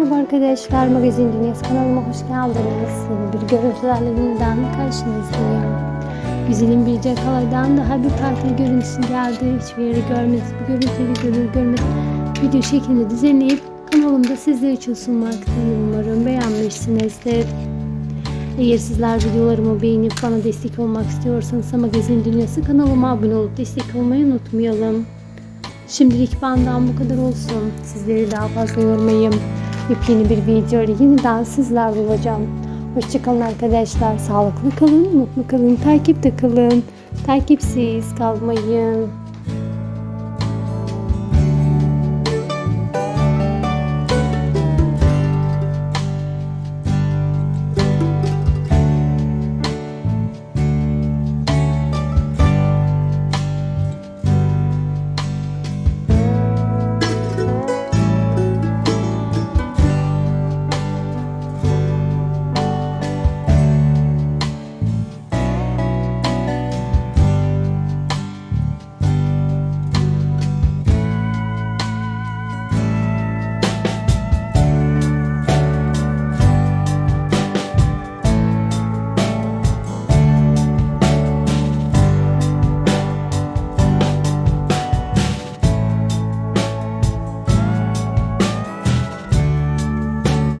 Merhaba arkadaşlar, Magazin Dünyası kanalıma hoş geldiniz. Yeni bir görüntülerle yeniden karşınızdayım. Güzelim bir Cakalay'dan daha bir tatil görüntüsü geldi. Hiçbir yeri görmez, bu görüntüleri görür görmez video şeklinde düzenleyip kanalımda sizler için sunmaktayım. Umarım beğenmişsinizdir. Eğer sizler videolarımı beğenip bana destek olmak istiyorsanız Magazin Dünyası kanalıma abone olup destek olmayı unutmayalım. Şimdilik benden bu kadar olsun. Sizleri daha fazla yormayayım. Yepyeni bir video ile yeniden sizler olacağım. Hoşçakalın arkadaşlar. Sağlıklı kalın, mutlu kalın, takipte kalın. Takipsiz kalmayın.